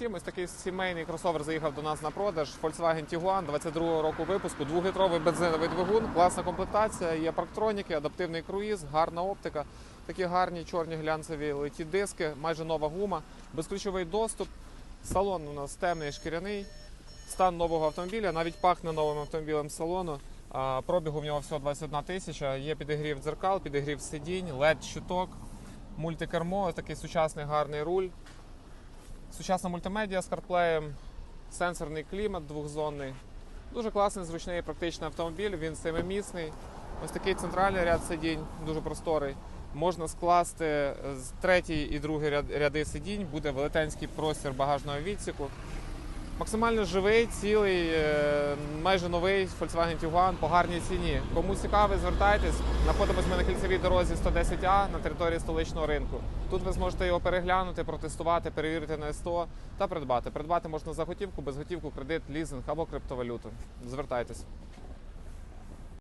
Ось такий сімейний кросовер заїхав до нас на продаж. Volkswagen Tiguan 22-го року випуску, двохлітровий бензиновий двигун, класна комплектація, є парктроніки, адаптивний круїз, гарна оптика, такі гарні чорні глянцеві леті диски, майже нова гума, безключовий доступ. Салон у нас темний шкіряний. Стан нового автомобіля навіть пахне новим автомобілем салону. Пробігу в нього всього 21 тисяча. Є підігрів дзеркал, підігрів сидінь, led щиток, мультикермо, такий сучасний гарний руль. Сучасна мультимедіа з CarPlay, сенсорний клімат двохзонний. Дуже класний, зручний і практичний автомобіль. Він семимісний. Ось такий центральний ряд сидінь, дуже просторий. Можна скласти з третій і другий ряди сидінь, буде велетенський простір багажного відсіку. Максимально живий, цілий, е, майже новий Volkswagen Tiguan по гарній ціні. Кому цікавий, звертайтесь. Знаходимося ми на кільцевій дорозі 110А на території столичного ринку. Тут ви зможете його переглянути, протестувати, перевірити на СТО та придбати. Придбати можна за готівку, без готівку, кредит, лізинг або криптовалюту. Звертайтесь.